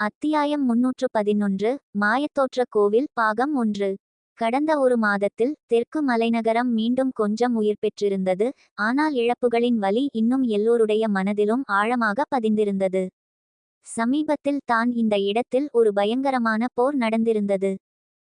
அத்தியாயம் முன்னூற்று பதினொன்று மாயத்தோற்ற கோவில் பாகம் ஒன்று. கடந்த ஒரு மாதத்தில் தெற்கு மலைநகரம் மீண்டும் கொஞ்சம் உயிர் பெற்றிருந்தது ஆனால் இழப்புகளின் வலி இன்னும் எல்லோருடைய மனதிலும் ஆழமாக பதிந்திருந்தது. சமீபத்தில் தான் இந்த இடத்தில் ஒரு பயங்கரமான போர் நடந்திருந்தது.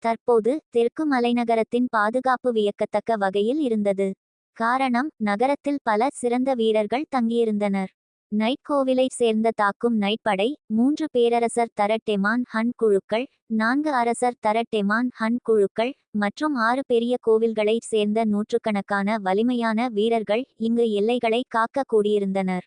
தற்போது தெற்கு மலைநகரத்தின் பாதுகாப்பு வியக்கத்தக்க வகையில் இருந்தது. காரணம் நகரத்தில் பல சிறந்த வீரர்கள் தங்கியிருந்தனர். நைட் கோவிலை சேர்ந்த தாக்கும் நைட் படை மூன்று பேரரசர் தர டெமான் ஹன் குழுக்கள் நான்கு அரசர் தர டெமான் ஹன் குழுக்கள் மற்றும் ஆறு பெரிய கோவில்களை சேர்ந்த நூற்றுக்கணக்கான வலிமையான வீரர்கள் இங்கு எல்லைகளை காக்க கூடியிருந்தனர்.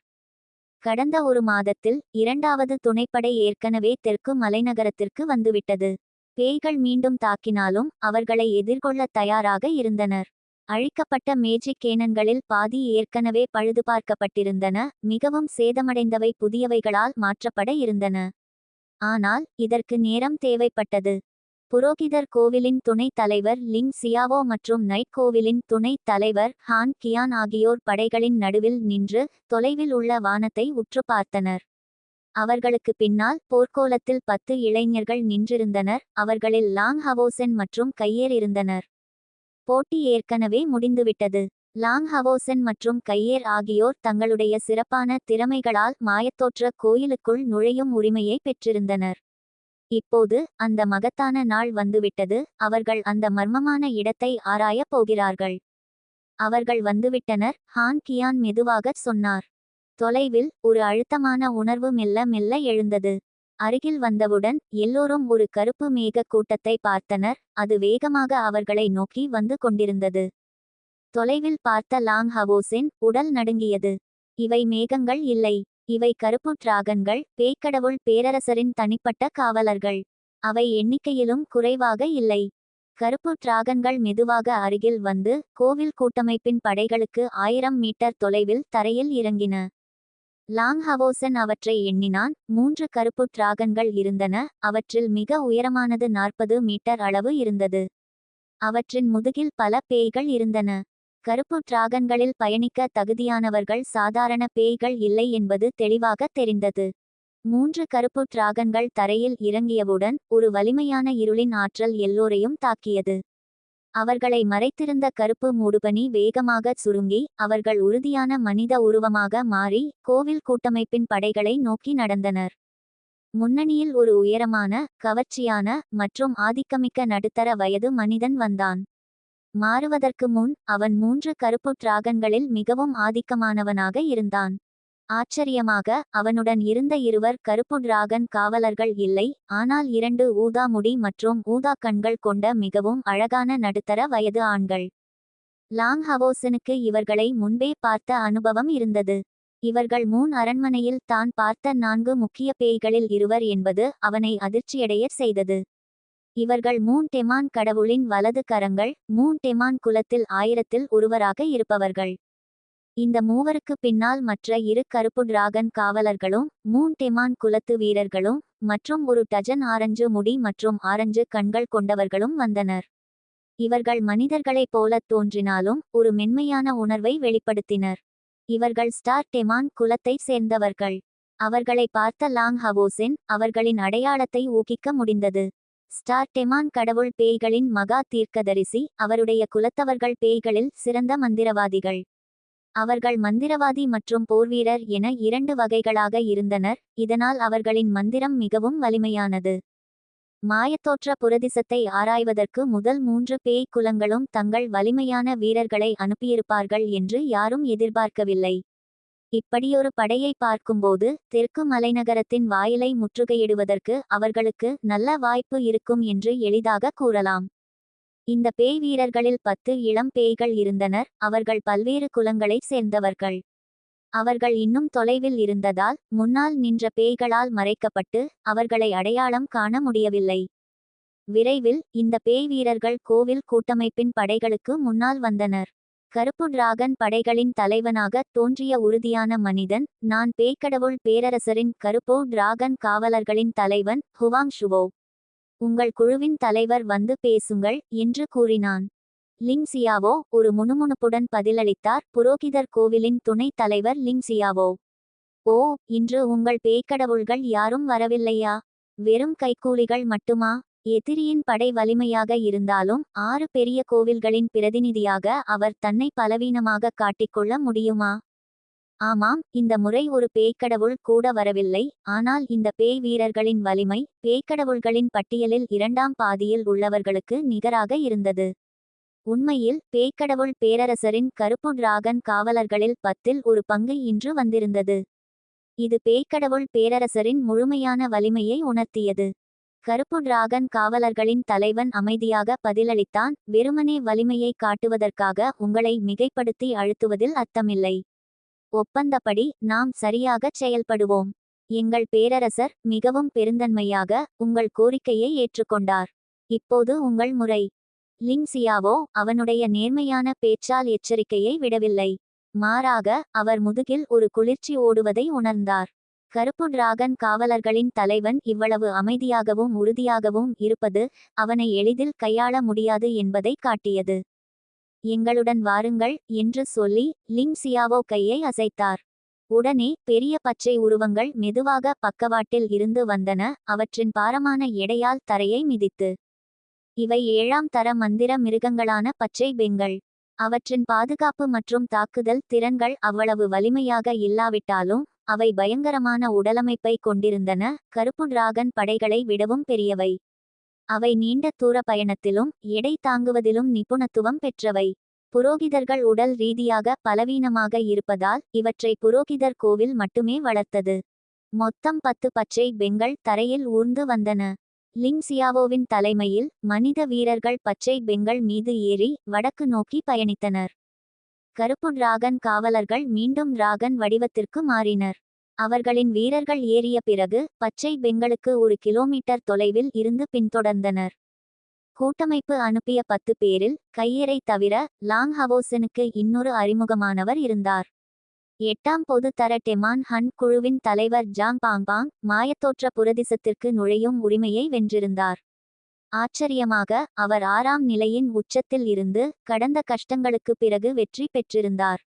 கடந்த ஒரு மாதத்தில் இரண்டாவது துணைப்படை ஏற்கனவே தெற்கு மலைநகரத்திற்கு வந்துவிட்டது. பேய்கள் மீண்டும் தாக்கினாலும் அவர்களை எதிர்கொள்ள தயாராக இருந்தனர். அழிக்கப்பட்ட மேஜிக் கேனன்களில் பாதி ஏற்கனவே பழுதுபார்க்கப்பட்டிருந்தன மிகவும் சேதமடைந்தவை புதியவைகளால் மாற்றப்பட இருந்தன. ஆனால் இதற்கு நேரம் தேவைப்பட்டது. புரோகிதர் கோவிலின் துணைத் தலைவர் லிங் சியாவோ மற்றும் நைட் கோவிலின் துணைத் தலைவர் ஹான் கியான் ஆகியோர் படைகளின் நடுவில் நின்று தொலைவில் உள்ள வானத்தை உற்று பார்த்தனர். அவர்களுக்கு பின்னால் போர்க்கோலத்தில் பத்து இளைஞர்கள் நின்றிருந்தனர் அவர்களில் லாங் ஹவோசென் மற்றும் கையேர் இருந்தனர். போட்டி ஏற்கனவே முடிந்துவிட்டது. லாங் ஹவோசென் மற்றும் கையேர் ஆகியோர் தங்களுடைய சிறப்பான திறமைகளால் மாயத்தோற்ற கோயிலுக்குள் நுழையும் உரிமையை பெற்றிருந்தனர். இப்போது அந்த மகத்தான நாள் வந்துவிட்டது. அவர்கள் அந்த மர்மமான இடத்தை ஆராயப் போகிறார்கள். அவர்கள் வந்துவிட்டனர். ஹான் கியான் மெதுவாகச் சொன்னார். தொலைவில் ஒரு அழுத்தமான உணர்வு மெல்ல மெல்ல எழுந்தது. அருகில் வந்தவுடன் எல்லோரும் ஒரு கருப்பு மேக கூட்டத்தை பார்த்தனர். அது வேகமாக அவர்களை நோக்கி வந்து கொண்டிருந்தது. தொலைவில் பார்த்த லாங் ஹவோஸின் உடல் நடுங்கியது. இவை மேகங்கள் இல்லை. இவை கருப்பு டிராகன்கள் பேய்க்கடவுள் பேரரசரின் தனிப்பட்ட காவலர்கள். அவை எண்ணிக்கையிலும் குறைவாக இல்லை. கருப்பு டிராகன்கள் மெதுவாக அருகில் வந்து கோவில் கூட்டமைப்பின் படைகளுக்கு ஆயிரம் மீட்டர் தொலைவில் தரையில் இறங்கின. லாங் ஹவோசன் அவற்றை எண்ணினான். மூன்று கருப்பு டிராகன்கள் இருந்தன. அவற்றில் மிக உயரமானது நாற்பது மீட்டர் அளவு இருந்தது. அவற்றின் முதுகில் பல பேய்கள் இருந்தன. கருப்பு டிராகன்களில் பயணிக்க தகுதியானவர்கள் சாதாரண பேய்கள் இல்லை என்பது தெளிவாக தெரிந்தது. மூன்று கருப்பு டிராகன்கள் தரையில் இறங்கியவுடன் ஒரு வலிமையான இருளின் ஆற்றல் எல்லோரையும் தாக்கியது. அவர்களை மறைத்திருந்த கருப்பு மூடுபனி வேகமாக சுருங்கி அவர்கள் உறுதியான மனித உருவமாக மாறி கோவில் கூட்டமைப்பின் படைகளை நோக்கி நடந்தனர். முன்னணியில் ஒரு உயரமான கவர்ச்சியான மற்றும் ஆதிக்கமிக்க நடுத்தர வயது மனிதன் வந்தான். மாறுவதற்கு முன் அவன் மூன்று கருப்பு டிராகன்களில் மிகவும் ஆதிக்கமானவனாக இருந்தான். ஆச்சரியமாக அவனுடன் இருந்த இருவர் கருப்பு டிராகன் காவலர்கள் இல்லை ஆனால் இரண்டு ஊதா முடி மற்றும் ஊதா கண்கள் கொண்ட மிகவும் அழகான நடுத்தர வயது ஆண்கள். லாங் ஹவோசனுக்கு இவர்களை முன்பே பார்த்த அனுபவம் இருந்தது. இவர்கள் மூன் அரண்மனையில் தான் பார்த்த நான்கு முக்கிய பேய்களில் இருவர் என்பது அவனை அதிர்ச்சியடைய செய்தது. இவர்கள் மூன் டெமான் கடவுளின் வலது கரங்கள் மூன் டெமான் குலத்தில் ஆயிரத்தில் ஒருவராக இருப்பவர்கள். இந்த மூவருக்கு பின்னால் மற்ற இரு கருப்பு டிராகன் காவலர்களும் மூன் டெமான் குலத்து வீரர்களும் மற்றும் ஒரு டஜன் ஆரஞ்சு முடி மற்றும் ஆரஞ்சு கண்கள் கொண்டவர்களும் வந்தனர். இவர்கள் மனிதர்களைப் போலத் தோன்றினாலும் ஒரு மென்மையான உணர்வை வெளிப்படுத்தினர். இவர்கள் ஸ்டார் டெமான் குலத்தை சேர்ந்தவர்கள். அவர்களை பார்த்த லாங் ஹவோசின் அவர்களின் அடையாளத்தை ஊகிக்க முடிந்தது. ஸ்டார் டெமான் கடவுள் பேய்களின் மகா தீர்க்கதரிசி அவருடைய குலத்தவர்கள் பேய்களில் சிறந்த மந்திரவாதிகள். அவர்கள் மந்திரவாதி மற்றும் போர்வீரர் என இரண்டு வகைகளாக இருந்தனர். இதனால் அவர்களின் மந்திரம் மிகவும் வலிமையானது. மாயத்தோற்ற புரதிசத்தை ஆராய்வதற்கு முதல் மூன்று பேய் குலங்களும் தங்கள் வலிமையான வீரர்களை அனுப்பியிருப்பார்கள் என்று யாரும் எதிர்பார்க்கவில்லை. இப்படியொரு படையை பார்க்கும்போது தெற்கு மலைநகரத்தின் வாயிலை முற்றுகையிடுவதற்கு அவர்களுக்கு நல்ல வாய்ப்பு இருக்கும் என்று எளிதாக கூறலாம். இந்த பேய் வீரர்களில் பத்து இளம் பேய்கள் இருந்தனர். அவர்கள் பல்வேறு குலங்களைச் சேர்ந்தவர்கள். அவர்கள் இன்னும் தொலைவில் இருந்ததால் முன்னால் நின்ற பேய்களால் மறைக்கப்பட்டு அவர்களை அடையாளம் காண முடியவில்லை. விரைவில் இந்த பேய் வீரர்கள் கோவில் கூட்டமைப்பின் படைகளுக்கு முன்னால் வந்தனர். கருப்பு டிராகன் படைகளின் தலைவனாக தோன்றிய உறுதியான மனிதன் நான் பேய்க்கடவுள் பேரரசரின் கருப்போ டிராகன் காவலர்களின் தலைவன் ஹுவாங் ஷுவோ. உங்கள் குழுவின் தலைவர் வந்து பேசுங்கள் என்று கூறினான். லிங் சியாவோ ஒரு முணுமுணுப்புடன் பதிலளித்தார். புரோகிதர் கோவிலின் துணைத் தலைவர் லிங் சியாவோ ஓ இன்று உங்கள் பேய்க்கடவுள்கள் யாரும் வரவில்லையா? வெறும் கைக்கூலிகள் மட்டுமா? எதிரியின் படை வலிமையாக இருந்தாலும் ஆறு பெரிய கோவில்களின் பிரதிநிதியாக அவர் தன்னை பலவீனமாக காட்டிக்கொள்ள முடியுமா? ஆமாம் இந்த முறை ஒரு பேய்க்கடவுள் கூட வரவில்லை ஆனால் இந்த பேய் வீரர்களின் வலிமை பேய்க்கடவுள்களின் பட்டியலில் இரண்டாம் பாதியில் உள்ளவர்களுக்கு நிகராக இருந்தது. உண்மையில் பேய்க்கடவுள் பேரரசரின் கருப்பு டிராகன் காவலர்களில் பத்தில் ஒரு பங்கு இன்று வந்திருந்தது. இது பேய்க்கடவுள் பேரரசரின் முழுமையான வலிமையை உணர்த்தியது. கருப்பு டிராகன் காவலர்களின் தலைவன் அமைதியாக பதிலளித்தான் வெறுமனே வலிமையை காட்டுவதற்காக உங்களை மிகைப்படுத்தி அழுத்துவதில் அர்த்தமில்லை. ஒப்பந்தப்படி நாம் சரியாகச் செயல்படுவோம். எங்கள் பேரரசர் மிகவும் பெருந்தன்மையாக உங்கள் கோரிக்கையை ஏற்றுக்கொண்டார். இப்போது உங்கள் முறை. லிங்சியாவோ அவனுடைய நேர்மையான பேச்சால் எச்சரிக்கையை விடவில்லை. மாறாக அவர் முதுகில் ஒரு குளிர்ச்சி ஓடுவதை உணர்ந்தார். கருப்பு டிராகன் காவலர்களின் தலைவன் இவ்வளவு அமைதியாகவும் உறுதியாகவும் இருப்பது அவனை எளிதில் கையாள முடியாது என்பதை காட்டியது. எங்களுடன் வாருங்கள் என்று சொல்லி லிங் சியாவோ கையை அசைத்தார். உடனே பெரிய பச்சை உருவங்கள் மெதுவாக பக்கவாட்டில் இருந்து வந்தன அவற்றின் பாரமான எடையால் தரையை மிதித்து. இவை ஏழாம் தர மந்திர மிருகங்களான பச்சை பெண்கள். அவற்றின் பாதுகாப்பு மற்றும் தாக்குதல் திறன்கள் அவ்வளவு வலிமையாக இல்லாவிட்டாலும் அவை பயங்கரமான உடலமைப்பை கொண்டிருந்தன கருப்பு டிராகன் படைகளை விடவும் பெரியவை. அவை நீண்ட தூர பயணத்திலும் எடை தாங்குவதிலும் நிபுணத்துவம் பெற்றவை. புரோகிதர்கள் உடல் ரீதியாக பலவீனமாக இருப்பதால் இவற்றை புரோகிதர் கோவில் மட்டுமே வளர்த்தது. மொத்தம் பத்து பச்சை பெங்கள் தரையில் ஊர்ந்து வந்தன. லிங் சியாவோவின் தலைமையில் மனித வீரர்கள் பச்சை பெங்கள் மீது ஏறி வடக்கு நோக்கி பயணித்தனர். கருப்பு டிராகன் காவலர்கள் மீண்டும் டிராகன் வடிவத்திற்கு மாறினர். அவர்களின் வீரர்கள் ஏறிய பிறகு பச்சை பெங்களுக்கு ஒரு கிலோமீட்டர் தொலைவில் இருந்து பின்தொடர்ந்தனர். கூட்டமைப்பு அனுப்பிய பத்து பேரில் கையரை தவிர லாங் ஹவோசனுக்கு இன்னொரு அறிமுகமானவர் இருந்தார். எட்டாம் பொது தர டெமான் ஹன் குழுவின் தலைவர் ஜாங் பாங்பாங் மாயத்தோற்ற புரதிசத்திற்கு நுழையும் உரிமையை வென்றிருந்தார். ஆச்சரியமாக அவர் ஆறாம் நிலையின் உச்சத்தில் இருந்து கடந்த கஷ்டங்களுக்கு பிறகு வெற்றி பெற்றிருந்தார்.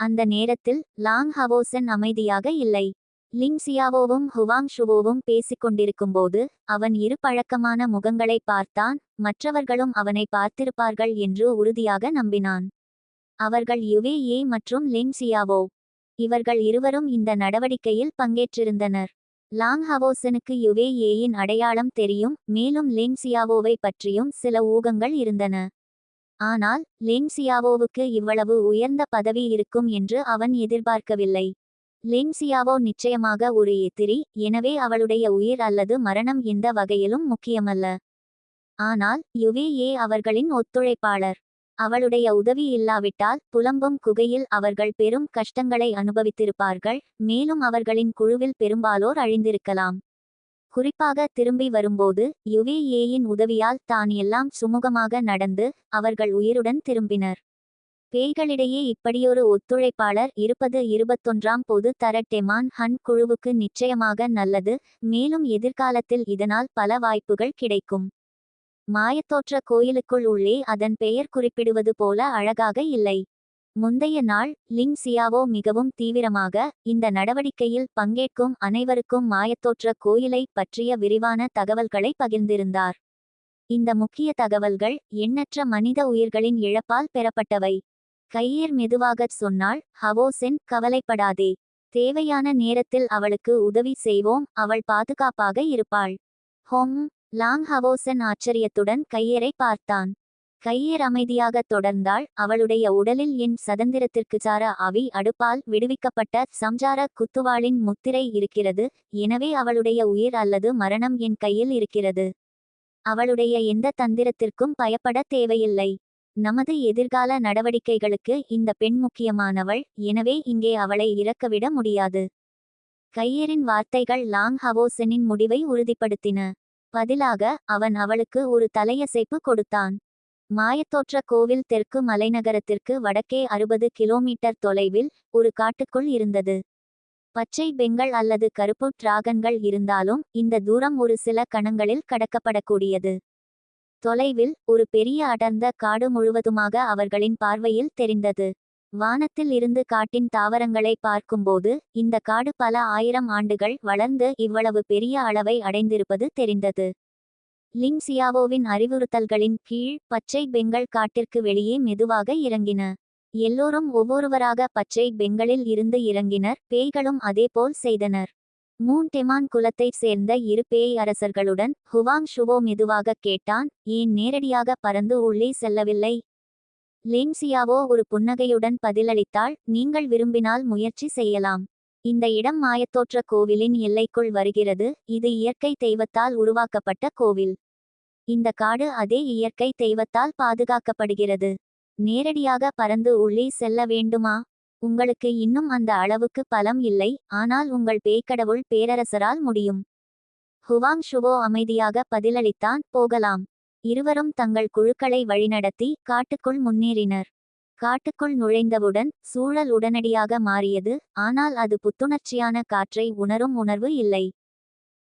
அந்த நேரத்தில் லாங் ஹவோசன் அமைதியாக இல்லை. லிங் சியாவோவும் ஹுவாங் ஷுவோவும் பேசிக்கொண்டிருக்கும்போது அவன் இரு பழக்கமான முகங்களை பார்த்தான் மற்றவர்களும் அவனை பார்த்திருப்பார்கள் என்று உறுதியாக நம்பினான். அவர்கள் யுவே ஏ மற்றும் லிங் சியாவோ. இவர்கள் இருவரும் இந்த நடவடிக்கையில் பங்கேற்றிருந்தனர். லாங் ஹவோசனுக்கு யுவே ஏயின் அடையாளம் தெரியும் மேலும் லிங் சியாவோவை பற்றியும் சில ஊகங்கள் இருந்தன. ஆனால் லிங் சியாவோவுக்கு இவ்வளவு உயர்ந்த பதவி இருக்கும் என்று அவன் எதிர்பார்க்கவில்லை. லிங் சியாவோ நிச்சயமாக ஒரு எதிரி எனவே அவளுடைய உயிர் அல்லது மரணம் எந்த வகையிலும் முக்கியமல்ல. ஆனால் யுவே அவர்களின் ஒத்துழைப்பாளர். அவளுடைய உதவி இல்லாவிட்டால் புலம்பும் குகையில் அவர்கள் பெரும் கஷ்டங்களை அனுபவித்திருப்பார்கள் மேலும் அவர்களின் குழுவில் பெரும்பாலோர் அழிந்திருக்கலாம். குறிப்பாக திரும்பி வரும்போது யுவிஏயின் உதவியால் தான் எல்லாம் சுமூகமாக நடந்து அவர்கள் உயிருடன் திரும்பினர். பேய்களிடையே இப்படியொரு ஒத்துழைப்பாளர் இருப்பது இருபத்தொன்றாம் பொது தர டெமான் ஹன் குழுவுக்கு நிச்சயமாக நல்லது மேலும் எதிர்காலத்தில் இதனால் பல வாய்ப்புகள் கிடைக்கும். மாயத்தோற்ற கோயிலுக்குள் உள்ளே அதன் பெயர் குறிப்பிடுவது போல அழகாக இல்லை. முந்தைய நாள் லிங் சியாவோ மிகவும் தீவிரமாக இந்த நடவடிக்கையில் பங்கேற்கும் அனைவருக்கும் மாயத்தோற்ற கோயிலை பற்றிய விரிவான தகவல்களை பகிர்ந்திருந்தார். இந்த முக்கிய தகவல்கள் எண்ணற்ற மனித உயிர்களின் இழப்பால் பெறப்பட்டவை. கையீர் மெதுவாகச் சொன்னாள் ஹவோசென் கவலைப்படாதே. தேவையான நேரத்தில் அவளுக்கு உதவி செய்வோம் அவள் பாதுகாப்பாக இருப்பாள். ஹோம் லாங் ஹவோசன் ஆச்சரியத்துடன் கையரை பார்த்தான். கையேர் அமைதியாக தொடர்ந்தாள். அவளுடைய உடலில் என் சதந்திரத்திற்கு சார அவி அடுப்பால் விடுவிக்கப்பட்ட சம்சார குத்துவாளின் முத்திரை இருக்கிறது. எனவே அவளுடைய உயிர் அல்லது மரணம் என் கையில் இருக்கிறது. அவளுடைய எந்த தந்திரத்திற்கும் பயப்பட தேவையில்லை. நமது எதிர்கால நடவடிக்கைகளுக்கு இந்த பெண் முக்கியமானவள். எனவே இங்கே அவளை இறக்கவிட முடியாது. கையரின் வார்த்தைகள் லாங் ஹவோசனின் முடிவை உறுதிப்படுத்தின. பதிலாக அவன் அவளுக்கு ஒரு தலையசைப்பு கொடுத்தான். மாயத்தோற்ற கோவில் தெற்கு மலைநகரத்திற்கு வடக்கே அறுபது கிலோமீட்டர் தொலைவில் ஒரு காட்டுக்குள் இருந்தது. பச்சை பெங்கள் அல்லது கருப்பு டிராகன்கள் இருந்தாலும் இந்த தூரம் ஒரு சில கணங்களில் கடக்கப்படக்கூடியது. தொலைவில் ஒரு பெரிய அடர்ந்த காடு முழுவதுமாக அவர்களின் பார்வையில் தெரிந்தது. வானத்தில் இருந்து காட்டின் தாவரங்களை பார்க்கும்போது இந்த காடு பல ஆயிரம் ஆண்டுகள் வளர்ந்து இவ்வளவு பெரிய அளவை அடைந்திருப்பது தெரிந்தது. லிங் சியாவோவின் அறிவுறுத்தல்களின் கீழ் பச்சை பெங்கல் காட்டிற்கு வெளியே மெதுவாக இறங்கின. எல்லோரும் ஒவ்வொருவராக பச்சை பெங்களில் இருந்து இறங்கினர். பேய்களும் அதேபோல் செய்தனர். மூன் டெமான் குலத்தைச் சேர்ந்த இரு பேய் அரசர்களுடன் ஹுவாங் ஷுவோ மெதுவாக கேட்டான் ஏன் நேரடியாக பறந்து உள்ளே செல்லவில்லை? லேம்சியாவோ ஒரு புன்னகையுடன் பதிலளித்தாள் நீங்கள் விரும்பினால் முயற்சி செய்யலாம். இந்த இடம் மாயத்தோற்ற கோவிலின் எல்லைக்குள் வருகிறது. இது இயற்கை தெய்வத்தால் உருவாக்கப்பட்ட கோவில். இந்த காடு அதே இயற்கை தெய்வத்தால் பாதுகாக்கப்படுகிறது. நேரடியாக பறந்து உள்ளே செல்ல வேண்டுமா? உங்களுக்கு இன்னும் அந்த அளவுக்கு பலம் இல்லை ஆனால் உங்கள் பேய்க்கடவுள் பேரரசரால் முடியும். ஹுவாங் ஷுவோ அமைதியாக பதிலளித்தான் போகலாம். இருவரும் தங்கள் குழுக்களை வழிநடத்தி காட்டுக்குள் முன்னேறினர். காட்டுக்குள் நுழைந்தவுடன் சூழல் உடனடியாக மாறியது ஆனால் அது புத்துணர்ச்சியான காற்றை உணரும் உணர்வு இல்லை.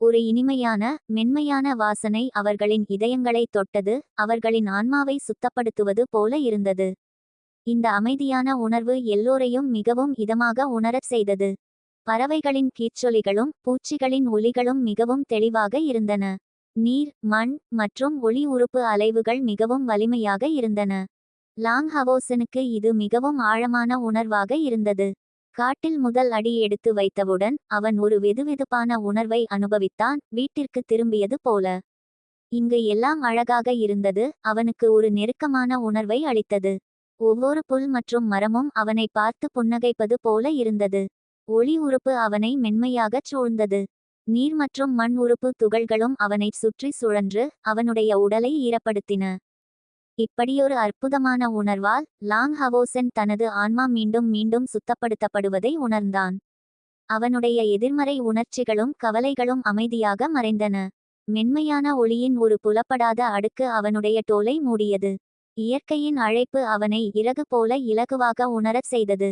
ஒரு இனிமையான மென்மையான வாசனை அவர்களின் இதயங்களை தொட்டது அவர்களின் ஆன்மாவை சுத்தப்படுத்துவது போல இருந்தது. இந்த அமைதியான உணர்வு எல்லோரையும் மிகவும் இதமாக உணரச் செய்தது. பறவைகளின் கீச்சொலிகளும் பூச்சிகளின் ஒலிகளும் மிகவும் தெளிவாக இருந்தன. நீர் மண் மற்றும் ஒளி உறுப்பு அலைவுகள் மிகவும் வலிமையாக இருந்தன. லாங் ஹவோசனுக்கு இது மிகவும் ஆழமான உணர்வாக இருந்தது. காட்டில் முதல் அடி எடுத்து வைத்தவுடன் அவன் ஒரு வெதுவெதுப்பான உணர்வை அனுபவித்தான் வீட்டிற்கு திரும்பியது போல. இங்கு எல்லாம் அழகாக இருந்தது அவனுக்கு ஒரு நெருக்கமான உணர்வை அளித்தது. ஒவ்வொரு புல் மற்றும் மரமும் அவனை பார்த்து புன்னகைப்பது போல இருந்தது. ஒளி உறுப்பு அவனை மென்மையாகச் சூழ்ந்தது. நீர் மற்றும் மண் உறுப்பு துகள்களும் அவனை சுற்றி சுழன்று அவனுடைய உடலை ஈரப்படுத்தின. இப்படியொரு அற்புதமான உணர்வால் லாங் ஹவோசன் தனது ஆன்மா மீண்டும் மீண்டும் சுத்தப்படுத்தப்படுவதை உணர்ந்தான். அவனுடைய எதிர்மறை உணர்ச்சிகளும் கவலைகளும் அமைதியாக மறைந்தன. மென்மையான ஒளியின் ஒரு புலப்படாத அடுக்கு அவனுடைய தோலை மூடியது. இயற்கையின் அழைப்பு அவனை இறகு போல இலகுவாக உணரச் செய்தது.